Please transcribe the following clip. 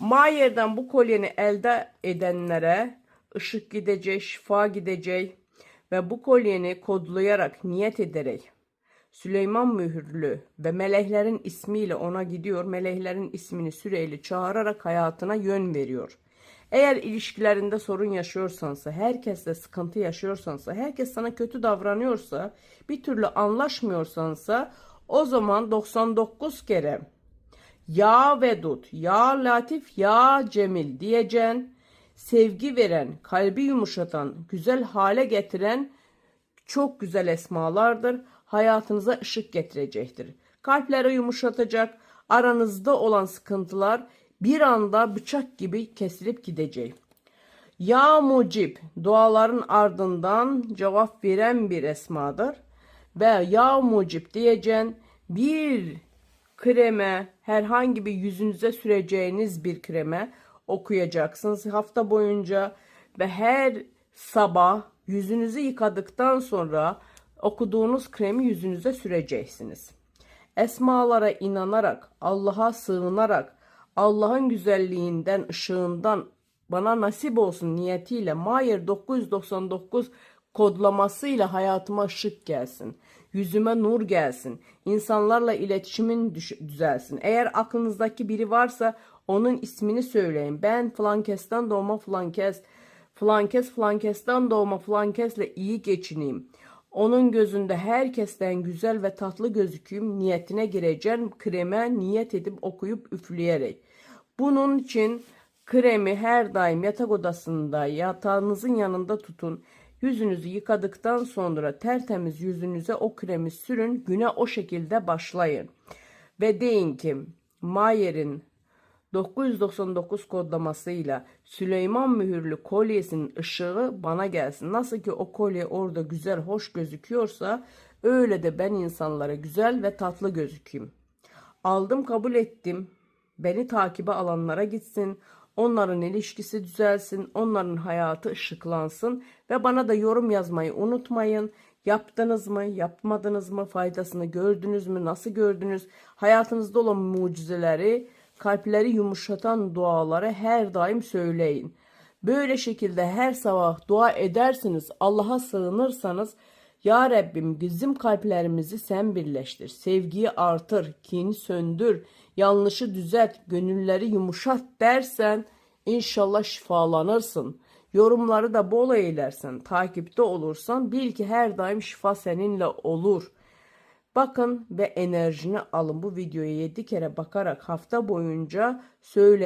Mayer'den bu kolyeni elde edenlere ışık gidecek, şifa gidecek ve bu kolyeni kodlayarak niyet ederek Süleyman mühürlü ve meleklerin ismiyle ona gidiyor. Meleklerin ismini sürekli çağırarak hayatına yön veriyor. Eğer ilişkilerinde sorun yaşıyorsansa, herkesle sıkıntı yaşıyorsansa, herkes sana kötü davranıyorsa, bir türlü anlaşmıyorsansa o zaman 99 kere ya Vedud, ya Latif, ya Cemil diyeceksin. Sevgi veren, kalbi yumuşatan, güzel hale getiren çok güzel esmalardır. Hayatınıza ışık getirecektir. Kalplere yumuşatacak, aranızda olan sıkıntılar bir anda bıçak gibi kesilip gidecek. Ya Mucib duaların ardından cevap veren bir esmadır. Ve Ya Mucib diyeceğin bir kreme herhangi bir yüzünüze süreceğiniz bir kreme okuyacaksınız hafta boyunca ve her sabah yüzünüzü yıkadıktan sonra okuduğunuz kremi yüzünüze süreceksiniz. Esmalara inanarak, Allah'a sığınarak, Allah'ın güzelliğinden, ışığından bana nasip olsun niyetiyle Mayer 999 kodlamasıyla hayatıma ışık gelsin. Yüzüme nur gelsin. İnsanlarla iletişimin düzelsin. Eğer aklınızdaki biri varsa onun ismini söyleyin. Ben flankesten doğma flankes, flankes flankesten doğma flankesle iyi geçineyim. Onun gözünde herkesten güzel ve tatlı gözükeyim niyetine gireceğim kreme niyet edip okuyup üfleyerek. Bunun için kremi her daim yatak odasında yatağınızın yanında tutun. Yüzünüzü yıkadıktan sonra tertemiz yüzünüze o kremi sürün. Güne o şekilde başlayın. Ve deyin ki Mayer'in 999 kodlamasıyla Süleyman mühürlü kolyesinin ışığı bana gelsin. Nasıl ki o kolye orada güzel, hoş gözüküyorsa öyle de ben insanlara güzel ve tatlı gözükeyim. Aldım kabul ettim. Beni takibe alanlara gitsin. Onların ilişkisi düzelsin. Onların hayatı ışıklansın. Ve bana da yorum yazmayı unutmayın. Yaptınız mı, yapmadınız mı, faydasını gördünüz mü, nasıl gördünüz? Hayatınızda olan mucizeleri, kalpleri yumuşatan duaları her daim söyleyin. Böyle şekilde her sabah dua edersiniz, Allah'a sığınırsanız ya Rabbim bizim kalplerimizi sen birleştir. Sevgiyi artır, kini söndür, yanlışı düzelt, gönülleri yumuşat dersen inşallah şifalanırsın. Yorumları da bol eylersen, takipte olursan bil ki her daim şifa seninle olur. Bakın ve enerjini alın. Bu videoya 7 kere bakarak hafta boyunca söyle